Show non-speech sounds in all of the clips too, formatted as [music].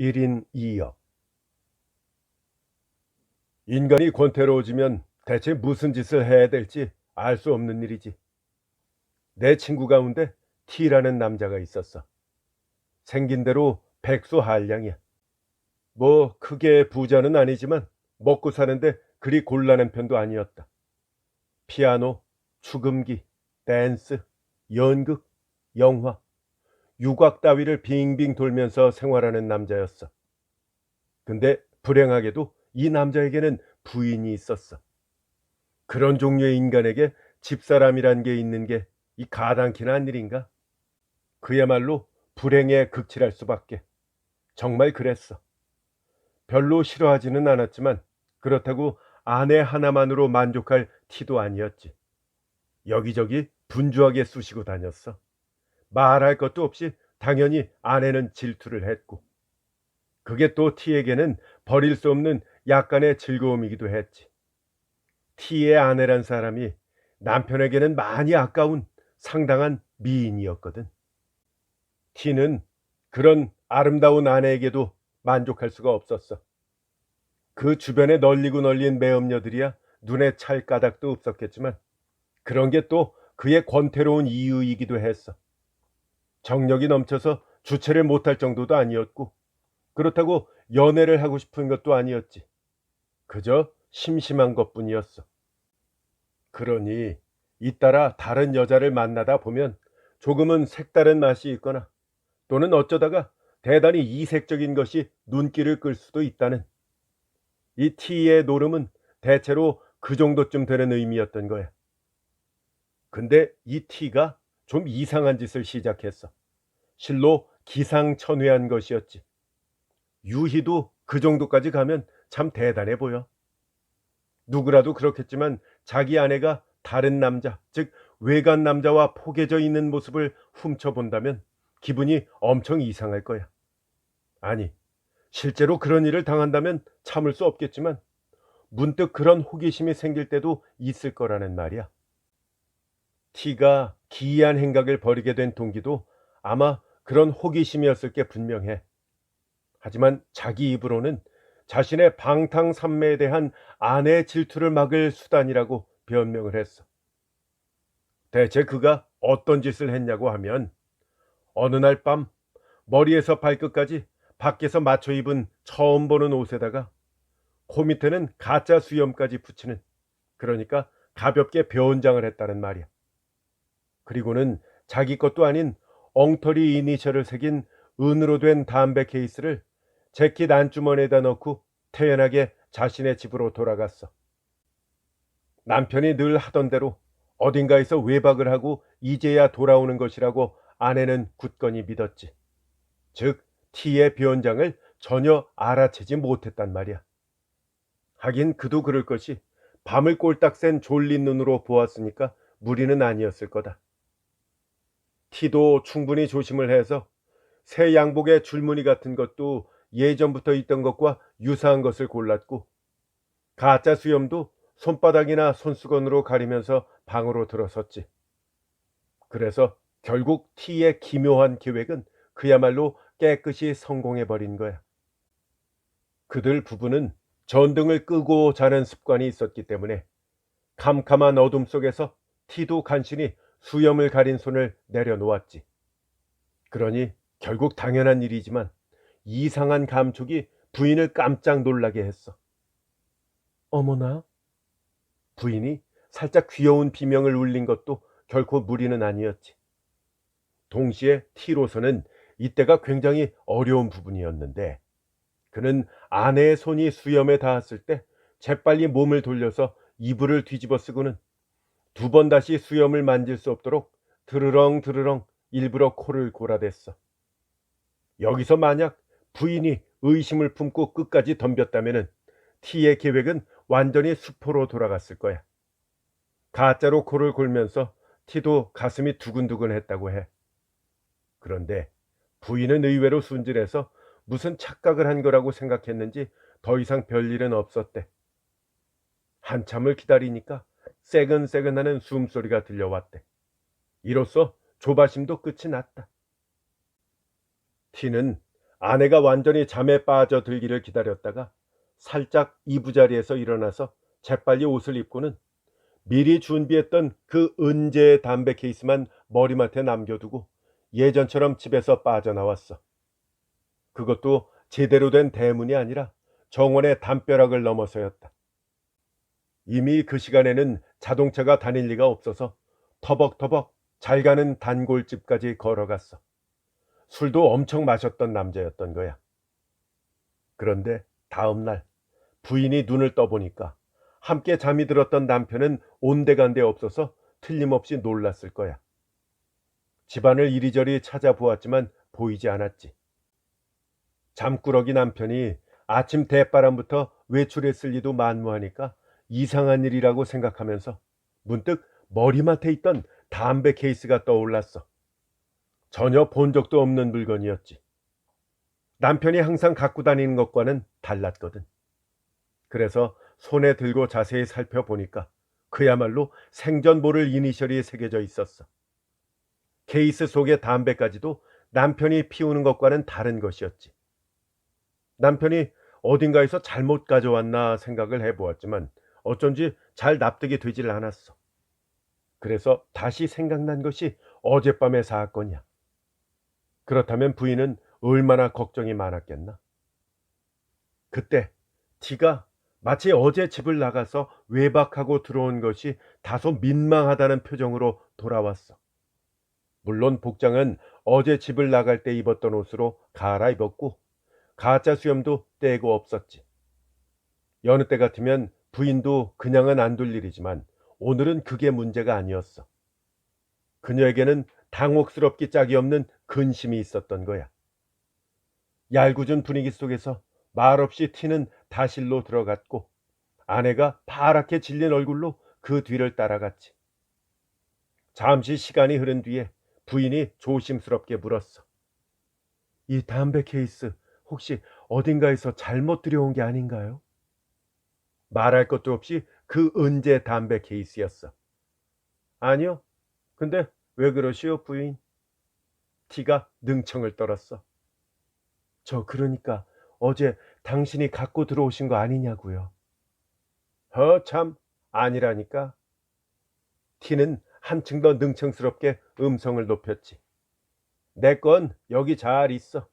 1인 2역 인간이 권태로워지면 대체 무슨 짓을 해야 될지 알 수 없는 일이지. 내 친구 가운데 T라는 남자가 있었어. 생긴 대로 백수 한량이야. 뭐 크게 부자는 아니지만 먹고 사는데 그리 곤란한 편도 아니었다. 피아노, 축음기, 댄스, 연극, 영화, 유곽 따위를 빙빙 돌면서 생활하는 남자였어. 근데 불행하게도 이 남자에게는 부인이 있었어. 그런 종류의 인간에게 집사람이란 게 있는 게 이 가당키나 한 일인가? 그야말로 불행에 극칠할 수밖에. 정말 그랬어. 별로 싫어하지는 않았지만 그렇다고 아내 하나만으로 만족할 티도 아니었지. 여기저기 분주하게 쑤시고 다녔어. 말할 것도 없이 당연히 아내는 질투를 했고. 그게 또 티에게는 버릴 수 없는 약간의 즐거움이기도 했지. 티의 아내란 사람이 남편에게는 많이 아까운 상당한 미인이었거든. 티는 그런 아름다운 아내에게도 만족할 수가 없었어. 그 주변에 널리고 널린 매업녀들이야 눈에 찰 까닭도 없었겠지만 그런 게 또 그의 권태로운 이유이기도 했어. 정력이 넘쳐서 주체를 못할 정도도 아니었고 그렇다고 연애를 하고 싶은 것도 아니었지. 그저 심심한 것뿐이었어. 그러니 잇따라 다른 여자를 만나다 보면 조금은 색다른 맛이 있거나 또는 어쩌다가 대단히 이색적인 것이 눈길을 끌 수도 있다는 이 T의 노름은 대체로 그 정도쯤 되는 의미였던 거야. 근데 이 T가 좀 이상한 짓을 시작했어. 실로 기상천외한 것이었지. 유희도 그 정도까지 가면 참 대단해 보여. 누구라도 그렇겠지만 자기 아내가 다른 남자, 즉 외간 남자와 포개져 있는 모습을 훔쳐본다면 기분이 엄청 이상할 거야. 아니, 실제로 그런 일을 당한다면 참을 수 없겠지만 문득 그런 호기심이 생길 때도 있을 거라는 말이야. T가 기이한 행각을 벌이게 된 동기도 아마 그런 호기심이었을 게 분명해. 하지만 자기 입으로는 자신의 방탕삼매에 대한 아내의 질투를 막을 수단이라고 변명을 했어. 대체 그가 어떤 짓을 했냐고 하면 어느 날 밤 머리에서 발끝까지 밖에서 맞춰 입은 처음 보는 옷에다가 코 밑에는 가짜 수염까지 붙이는 그러니까 가볍게 변장을 했다는 말이야. 그리고는 자기 것도 아닌 엉터리 이니셜을 새긴 은으로 된 담배 케이스를 재킷 안주머니에다 넣고 태연하게 자신의 집으로 돌아갔어. 남편이 늘 하던 대로 어딘가에서 외박을 하고 이제야 돌아오는 것이라고 아내는 굳건히 믿었지. 즉, T의 변장을 전혀 알아채지 못했단 말이야. 하긴 그도 그럴 것이 밤을 꼴딱 센 졸린 눈으로 보았으니까 무리는 아니었을 거다. T도 충분히 조심을 해서 새 양복의 줄무늬 같은 것도 예전부터 있던 것과 유사한 것을 골랐고 가짜 수염도 손바닥이나 손수건으로 가리면서 방으로 들어섰지. 그래서 결국 T의 기묘한 계획은 그야말로 깨끗이 성공해버린 거야. 그들 부부는 전등을 끄고 자는 습관이 있었기 때문에 캄캄한 어둠 속에서 T도 간신히 수염을 가린 손을 내려놓았지. 그러니 결국 당연한 일이지만 이상한 감촉이 부인을 깜짝 놀라게 했어. 어머나? 부인이 살짝 귀여운 비명을 울린 것도 결코 무리는 아니었지. 동시에 T로서는 이때가 굉장히 어려운 부분이었는데 그는 아내의 손이 수염에 닿았을 때 재빨리 몸을 돌려서 이불을 뒤집어 쓰고는 두 번 다시 수염을 만질 수 없도록 드르렁 드르렁 일부러 코를 골아댔어. 여기서 만약 부인이 의심을 품고 끝까지 덤볐다면 T의 계획은 완전히 수포로 돌아갔을 거야. 가짜로 코를 골면서 T도 가슴이 두근두근 했다고 해. 그런데 부인은 의외로 순진해서 무슨 착각을 한 거라고 생각했는지 더 이상 별일은 없었대. 한참을 기다리니까 새근새근하는 숨소리가 들려왔대. 이로써 조바심도 끝이 났다. 티는 아내가 완전히 잠에 빠져들기를 기다렸다가 살짝 이부자리에서 일어나서 재빨리 옷을 입고는 미리 준비했던 그 은재 담배 케이스만 머리맡에 남겨두고 예전처럼 집에서 빠져나왔어. 그것도 제대로 된 대문이 아니라 정원의 담벼락을 넘어서였다. 이미 그 시간에는 자동차가 다닐 리가 없어서 터벅터벅 잘 가는 단골집까지 걸어갔어. 술도 엄청 마셨던 남자였던 거야. 그런데 다음 날 부인이 눈을 떠보니까 함께 잠이 들었던 남편은 온데간데 없어서 틀림없이 놀랐을 거야. 집안을 이리저리 찾아보았지만 보이지 않았지. 잠꾸러기 남편이 아침 대바람부터 외출했을 리도 만무하니까 이상한 일이라고 생각하면서 문득 머리맡에 있던 담배 케이스가 떠올랐어. 전혀 본 적도 없는 물건이었지. 남편이 항상 갖고 다니는 것과는 달랐거든. 그래서 손에 들고 자세히 살펴보니까 그야말로 생전 모를 이니셜이 새겨져 있었어. 케이스 속의 담배까지도 남편이 피우는 것과는 다른 것이었지. 남편이 어딘가에서 잘못 가져왔나 생각을 해보았지만 어쩐지 잘 납득이 되질 않았어. 그래서 다시 생각난 것이 어젯밤의 사건이야. 그렇다면 부인은 얼마나 걱정이 많았겠나? 그때 티가 마치 어제 집을 나가서 외박하고 들어온 것이 다소 민망하다는 표정으로 돌아왔어. 물론 복장은 어제 집을 나갈 때 입었던 옷으로 갈아입었고 가짜 수염도 떼고 없었지. 여느 때 같으면 부인도 그냥은 안 둘 일이지만 오늘은 그게 문제가 아니었어. 그녀에게는 당혹스럽기 짝이 없는 근심이 있었던 거야. 얄궂은 분위기 속에서 말없이 티는 다실로 들어갔고 아내가 파랗게 질린 얼굴로 그 뒤를 따라갔지. 잠시 시간이 흐른 뒤에 부인이 조심스럽게 물었어. 이 담배 케이스 혹시 어딘가에서 잘못 들여온 게 아닌가요? 말할 것도 없이 그 은재 담배 케이스였어. 아니요. 근데 왜 그러시오, 부인? 티가 능청을 떨었어. 저 그러니까 어제 당신이 갖고 들어오신 거 아니냐고요. 어, 참, 아니라니까. 티는 한층 더 능청스럽게 음성을 높였지. 내 건 여기 잘 있어.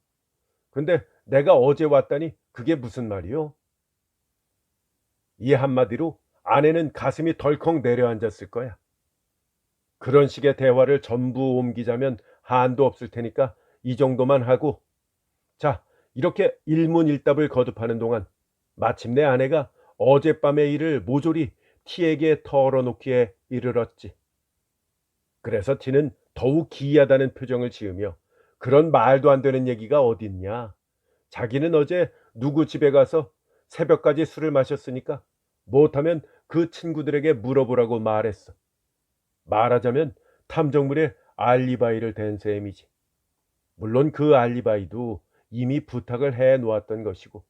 근데 내가 어제 왔다니 그게 무슨 말이요? 이 한마디로 아내는 가슴이 덜컥 내려앉았을 거야. 그런 식의 대화를 전부 옮기자면 한도 없을 테니까 이 정도만 하고 자, 이렇게 일문일답을 거듭하는 동안 마침내 아내가 어젯밤의 일을 모조리 티에게 털어놓기에 이르렀지. 그래서 티는 더욱 기이하다는 표정을 지으며 그런 말도 안 되는 얘기가 어딨냐. 자기는 어제 누구 집에 가서 새벽까지 술을 마셨으니까 못하면 그 친구들에게 물어보라고 말했어. 말하자면 탐정물에 알리바이를 댄 셈이지. 물론 그 알리바이도 이미 부탁을 해 놓았던 것이고.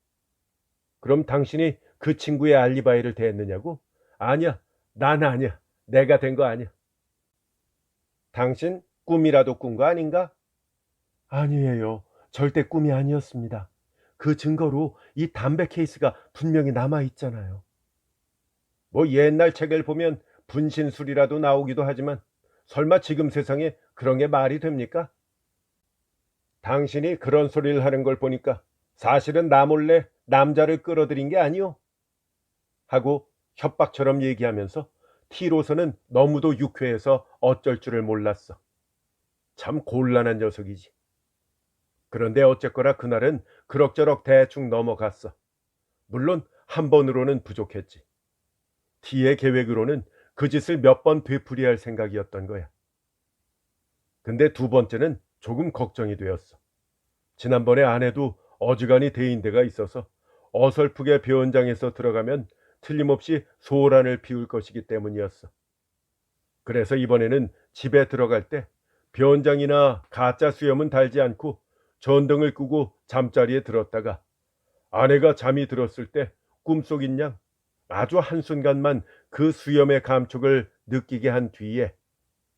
그럼 당신이 그 친구의 알리바이를 댔느냐고? 아니야. 난 아니야. 내가 된 거 아니야. 당신 꿈이라도 꾼 거 아닌가? 아니에요. 절대 꿈이 아니었습니다. 그 증거로 이 담배 케이스가 분명히 남아 있잖아요. 뭐 옛날 책을 보면 분신술이라도 나오기도 하지만 설마 지금 세상에 그런 게 말이 됩니까? 당신이 그런 소리를 하는 걸 보니까 사실은 나 몰래 남자를 끌어들인 게 아니오. 하고 협박처럼 얘기하면서 티로서는 너무도 유쾌해서 어쩔 줄을 몰랐어. 참 곤란한 녀석이지. 그런데 어쨌거나 그날은 그럭저럭 대충 넘어갔어. 물론 한 번으로는 부족했지. 티의 계획으로는 그 짓을 몇 번 되풀이할 생각이었던 거야. 근데 두 번째는 조금 걱정이 되었어. 지난번에 아내도 어지간히 대인 데가 있어서 어설프게 배원장에서 들어가면 틀림없이 소란을 피울 것이기 때문이었어. 그래서 이번에는 집에 들어갈 때 변장이나 가짜 수염은 달지 않고 전등을 끄고 잠자리에 들었다가 아내가 잠이 들었을 때 꿈속인 양 아주 한순간만 그 수염의 감촉을 느끼게 한 뒤에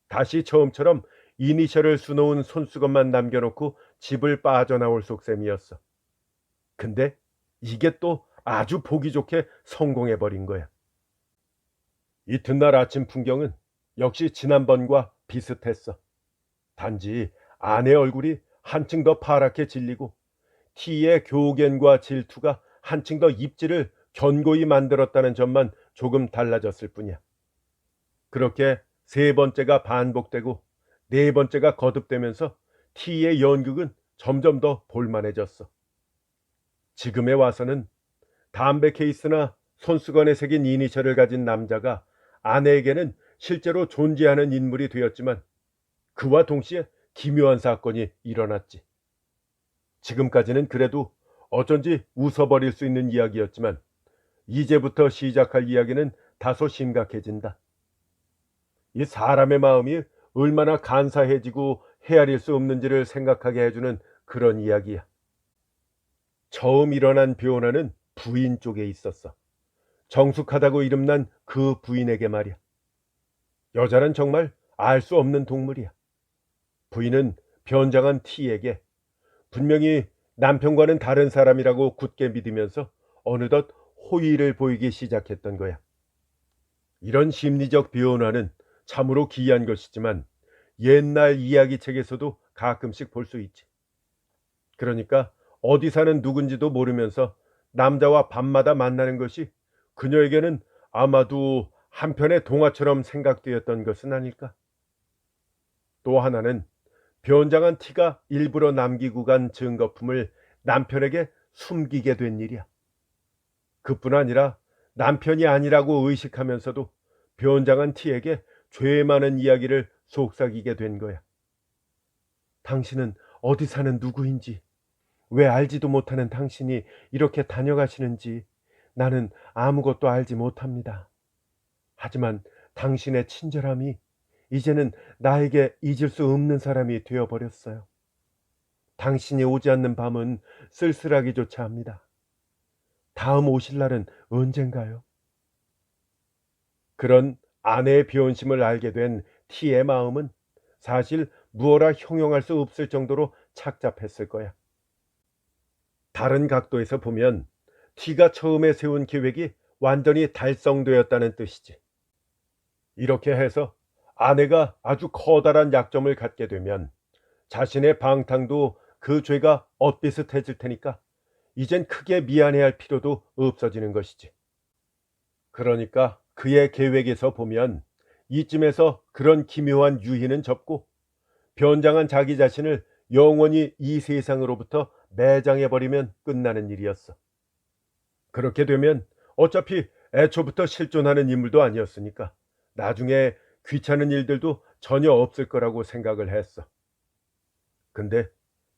다시 처음처럼 이니셜을 수놓은 손수건만 남겨놓고 집을 빠져나올 속셈이었어. 근데 이게 또 아주 보기 좋게 성공해버린 거야. 이튿날 아침 풍경은 역시 지난번과 비슷했어. 단지 아내 얼굴이 한층 더 파랗게 질리고 티의 교견과 질투가 한층 더 입지를 견고히 만들었다는 점만 조금 달라졌을 뿐이야. 그렇게 세 번째가 반복되고 네 번째가 거듭되면서 티의 연극은 점점 더 볼만해졌어. 지금에 와서는 담배 케이스나 손수건에 새긴 이니셜을 가진 남자가 아내에게는 실제로 존재하는 인물이 되었지만 그와 동시에 기묘한 사건이 일어났지. 지금까지는 그래도 어쩐지 웃어버릴 수 있는 이야기였지만 이제부터 시작할 이야기는 다소 심각해진다. 이 사람의 마음이 얼마나 간사해지고 헤아릴 수 없는지를 생각하게 해주는 그런 이야기야. 처음 일어난 변화는 부인 쪽에 있었어. 정숙하다고 이름난 그 부인에게 말이야. 여자는 정말 알 수 없는 동물이야. 부인은 변장한 T에게 분명히 남편과는 다른 사람이라고 굳게 믿으면서 어느덧 호의를 보이기 시작했던 거야. 이런 심리적 변화는 참으로 기이한 것이지만 옛날 이야기책에서도 가끔씩 볼 수 있지. 그러니까 어디 사는 누군지도 모르면서 남자와 밤마다 만나는 것이 그녀에게는 아마도 한편의 동화처럼 생각되었던 것은 아닐까. 또 하나는 변장한 티가 일부러 남기고 간 증거품을 남편에게 숨기게 된 일이야. 그뿐 아니라 남편이 아니라고 의식하면서도 변장한 티에게 죄 많은 이야기를 속삭이게 된 거야. 당신은 어디 사는 누구인지, 왜 알지도 못하는 당신이 이렇게 다녀가시는지 나는 아무것도 알지 못합니다. 하지만 당신의 친절함이 이제는 나에게 잊을 수 없는 사람이 되어버렸어요. 당신이 오지 않는 밤은 쓸쓸하기조차 합니다. 다음 오실 날은 언젠가요? 그런 아내의 변심을 알게 된 T의 마음은 사실 무어라 형용할 수 없을 정도로 착잡했을 거야. 다른 각도에서 보면 T가 처음에 세운 계획이 완전히 달성되었다는 뜻이지. 이렇게 해서 아내가 아주 커다란 약점을 갖게 되면 자신의 방탕도 그 죄가 엇비슷해질 테니까 이젠 크게 미안해할 필요도 없어지는 것이지. 그러니까 그의 계획에서 보면 이쯤에서 그런 기묘한 유희는 접고 변장한 자기 자신을 영원히 이 세상으로부터 매장해버리면 끝나는 일이었어. 그렇게 되면 어차피 애초부터 실존하는 인물도 아니었으니까 나중에 귀찮은 일들도 전혀 없을 거라고 생각을 했어. 근데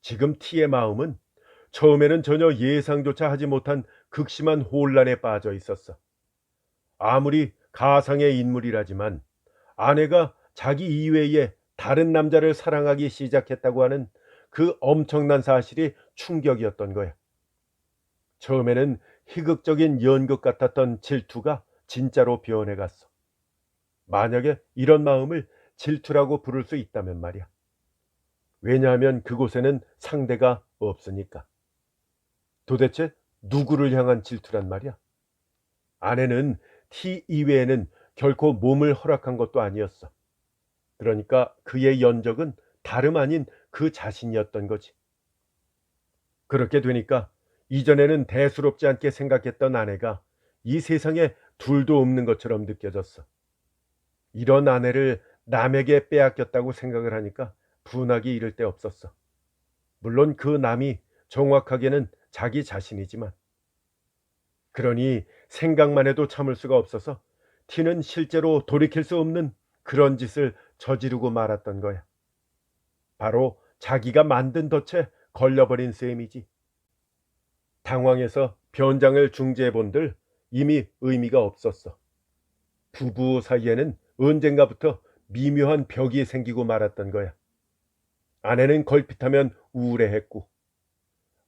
지금 T의 마음은 처음에는 전혀 예상조차 하지 못한 극심한 혼란에 빠져 있었어. 아무리 가상의 인물이라지만 아내가 자기 이외에 다른 남자를 사랑하기 시작했다고 하는 그 엄청난 사실이 충격이었던 거야. 처음에는 희극적인 연극 같았던 질투가 진짜로 변해갔어. 만약에 이런 마음을 질투라고 부를 수 있다면 말이야. 왜냐하면 그곳에는 상대가 없으니까. 도대체 누구를 향한 질투란 말이야? 아내는 T 이외에는 결코 몸을 허락한 것도 아니었어. 그러니까 그의 연적은 다름 아닌 그 자신이었던 거지. 그렇게 되니까 이전에는 대수롭지 않게 생각했던 아내가 이 세상에 둘도 없는 것처럼 느껴졌어. 이런 아내를 남에게 빼앗겼다고 생각을 하니까 분하기 이를 데 없었어. 물론 그 남이 정확하게는 자기 자신이지만. 그러니 생각만 해도 참을 수가 없어서 티는 실제로 돌이킬 수 없는 그런 짓을 저지르고 말았던 거야. 바로 자기가 만든 덫에 걸려버린 셈이지. 당황해서 변장을 중재해 본들 이미 의미가 없었어. 부부 사이에는 언젠가부터 미묘한 벽이 생기고 말았던 거야. 아내는 걸핏하면 우울해했고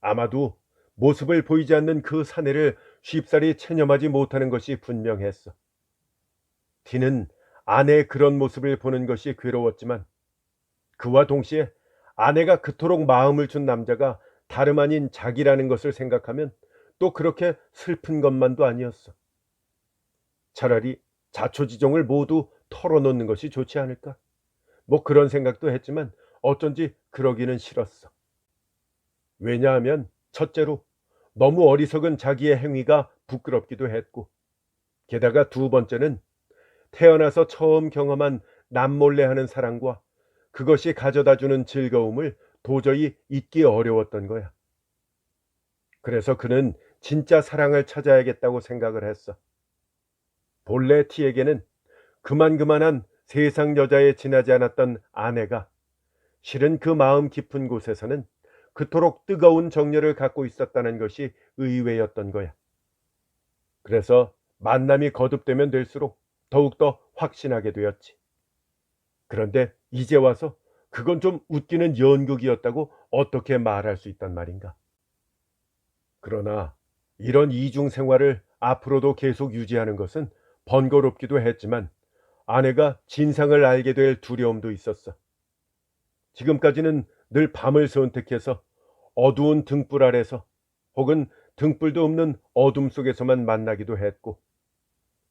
아마도 모습을 보이지 않는 그 사내를 쉽사리 체념하지 못하는 것이 분명했어. 티는 아내의 그런 모습을 보는 것이 괴로웠지만 그와 동시에 아내가 그토록 마음을 준 남자가 다름 아닌 자기라는 것을 생각하면 또 그렇게 슬픈 것만도 아니었어. 차라리 자초지종을 모두 털어놓는 것이 좋지 않을까? 뭐 그런 생각도 했지만 어쩐지 그러기는 싫었어. 왜냐하면 첫째로 너무 어리석은 자기의 행위가 부끄럽기도 했고 게다가 두 번째는 태어나서 처음 경험한 남몰래 하는 사랑과 그것이 가져다 주는 즐거움을 도저히 잊기 어려웠던 거야. 그래서 그는 진짜 사랑을 찾아야겠다고 생각을 했어. 본래 티에게는 그만그만한 세상 여자에 지나지 않았던 아내가 실은 그 마음 깊은 곳에서는 그토록 뜨거운 정열을 갖고 있었다는 것이 의외였던 거야. 그래서 만남이 거듭되면 될수록 더욱더 확신하게 되었지. 그런데 이제 와서 그건 좀 웃기는 연극이었다고 어떻게 말할 수 있단 말인가. 그러나 이런 이중 생활을 앞으로도 계속 유지하는 것은 번거롭기도 했지만 아내가 진상을 알게 될 두려움도 있었어. 지금까지는 늘 밤을 선택해서 어두운 등불 아래서 혹은 등불도 없는 어둠 속에서만 만나기도 했고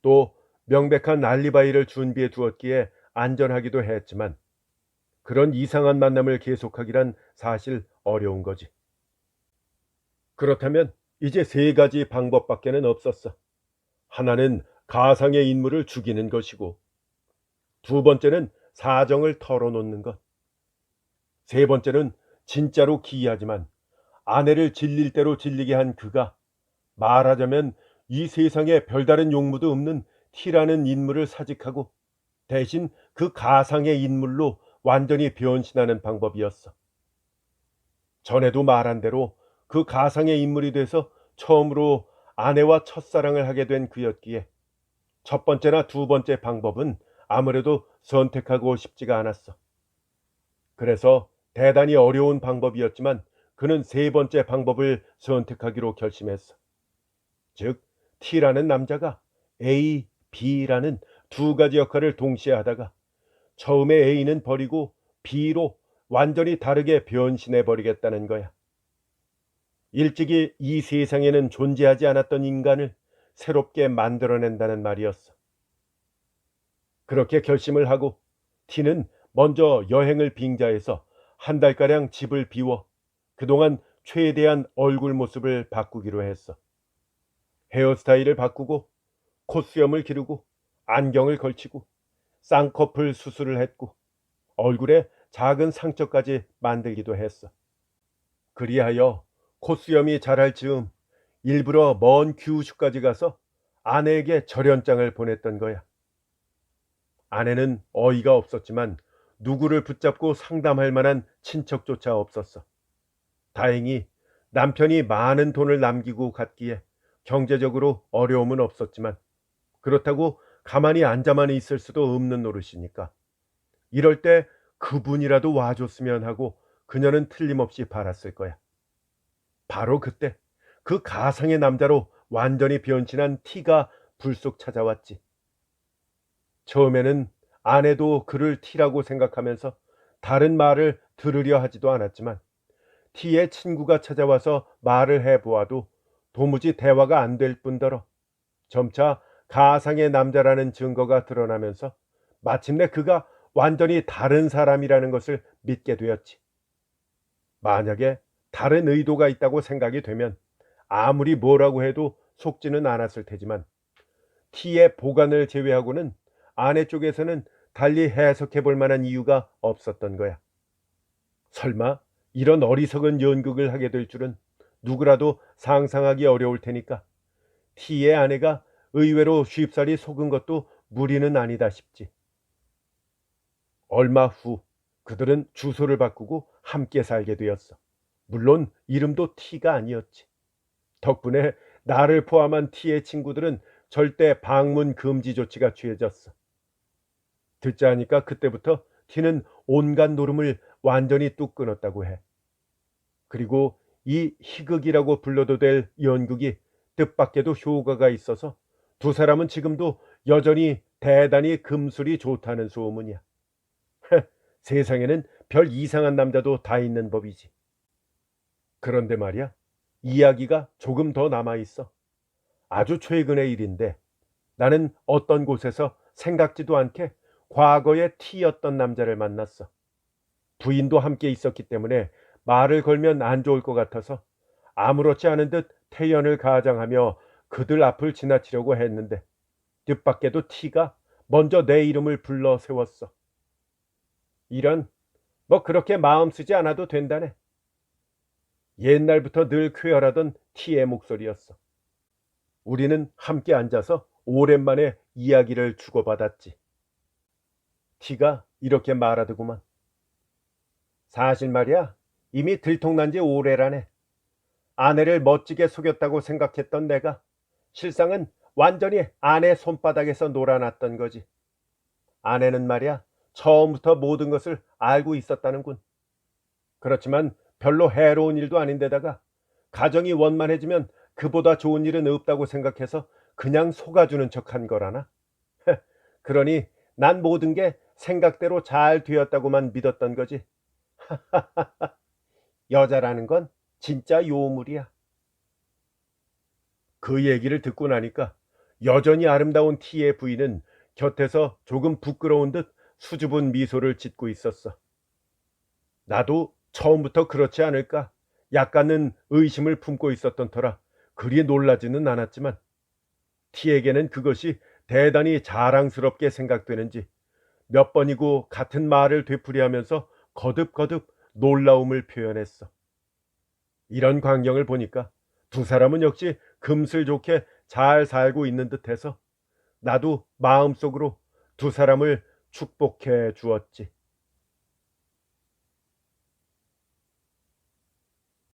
또 명백한 알리바이를 준비해 두었기에 안전하기도 했지만 그런 이상한 만남을 계속하기란 사실 어려운 거지. 그렇다면 이제 세 가지 방법밖에는 없었어. 하나는 가상의 인물을 죽이는 것이고 두 번째는 사정을 털어놓는 것. 세 번째는 진짜로 기이하지만 아내를 질릴 대로 질리게 한 그가 말하자면 이 세상에 별다른 용무도 없는 티라는 인물을 사직하고 대신 그 가상의 인물로 완전히 변신하는 방법이었어. 전에도 말한 대로 그 가상의 인물이 돼서 처음으로 아내와 첫사랑을 하게 된 그였기에 첫 번째나 두 번째 방법은 아무래도 선택하고 싶지가 않았어. 그래서 대단히 어려운 방법이었지만 그는 세 번째 방법을 선택하기로 결심했어. 즉, T라는 남자가 A, B라는 두 가지 역할을 동시에 하다가 처음에 A는 버리고 B로 완전히 다르게 변신해 버리겠다는 거야. 일찍이 이 세상에는 존재하지 않았던 인간을 새롭게 만들어낸다는 말이었어. 그렇게 결심을 하고 티는 먼저 여행을 빙자해서 한 달가량 집을 비워 그동안 최대한 얼굴 모습을 바꾸기로 했어. 헤어스타일을 바꾸고 콧수염을 기르고 안경을 걸치고 쌍꺼풀 수술을 했고 얼굴에 작은 상처까지 만들기도 했어. 그리하여 콧수염이 자랄 즈음 일부러 먼 규슈까지 가서 아내에게 절연장을 보냈던 거야. 아내는 어이가 없었지만 누구를 붙잡고 상담할 만한 친척조차 없었어. 다행히 남편이 많은 돈을 남기고 갔기에 경제적으로 어려움은 없었지만 그렇다고 가만히 앉아만 있을 수도 없는 노릇이니까. 이럴 때 그분이라도 와줬으면 하고 그녀는 틀림없이 바랐을 거야. 바로 그때 그 가상의 남자로 완전히 변신한 티가 불쑥 찾아왔지. 처음에는 아내도 그를 티라고 생각하면서 다른 말을 들으려 하지도 않았지만 티의 친구가 찾아와서 말을 해보아도 도무지 대화가 안 될 뿐더러 점차 가상의 남자라는 증거가 드러나면서 마침내 그가 완전히 다른 사람이라는 것을 믿게 되었지. 만약에 다른 의도가 있다고 생각이 되면 아무리 뭐라고 해도 속지는 않았을 테지만 T의 보관을 제외하고는 아내 쪽에서는 달리 해석해 볼 만한 이유가 없었던 거야. 설마 이런 어리석은 연극을 하게 될 줄은 누구라도 상상하기 어려울 테니까 T의 아내가 의외로 쉽사리 속은 것도 무리는 아니다 싶지. 얼마 후 그들은 주소를 바꾸고 함께 살게 되었어. 물론 이름도 T가 아니었지. 덕분에 나를 포함한 T의 친구들은 절대 방문 금지 조치가 취해졌어. 듣자 하니까 그때부터 T는 온갖 노름을 완전히 뚝 끊었다고 해. 그리고 이 희극이라고 불러도 될 연극이 뜻밖에도 효과가 있어서 두 사람은 지금도 여전히 대단히 금술이 좋다는 소문이야. 세상에는 별 이상한 남자도 다 있는 법이지. 그런데 말이야, 이야기가 조금 더 남아 있어. 아주 최근의 일인데 나는 어떤 곳에서 생각지도 않게 과거의 T였던 남자를 만났어. 부인도 함께 있었기 때문에 말을 걸면 안 좋을 것 같아서 아무렇지 않은 듯 태연을 가장하며 그들 앞을 지나치려고 했는데 뜻밖에도 T가 먼저 내 이름을 불러 세웠어. 이런 뭐 그렇게 마음 쓰지 않아도 된다네. 옛날부터 늘 쾌활하던 T의 목소리였어. 우리는 함께 앉아서 오랜만에 이야기를 주고받았지. T가 이렇게 말하더구만. 사실 말이야, 이미 들통난 지 오래라네. 아내를 멋지게 속였다고 생각했던 내가 실상은 완전히 아내 손바닥에서 놀아놨던 거지. 아내는 말이야, 처음부터 모든 것을 알고 있었다는군. 그렇지만 별로 해로운 일도 아닌데다가 가정이 원만해지면 그보다 좋은 일은 없다고 생각해서 그냥 속아주는 척한 거라나. [laughs] 그러니 난 모든 게 생각대로 잘 되었다고만 믿었던 거지. [laughs] 여자라는 건 진짜 요물이야. 그 얘기를 듣고 나니까 여전히 아름다운 T의 부인은 곁에서 조금 부끄러운 듯 수줍은 미소를 짓고 있었어. 나도 처음부터 그렇지 않을까 약간은 의심을 품고 있었던 터라 그리 놀라지는 않았지만 T에게는 그것이 대단히 자랑스럽게 생각되는지 몇 번이고 같은 말을 되풀이하면서 거듭거듭 놀라움을 표현했어. 이런 광경을 보니까 두 사람은 역시 금슬 좋게 잘 살고 있는 듯해서 나도 마음속으로 두 사람을 축복해 주었지.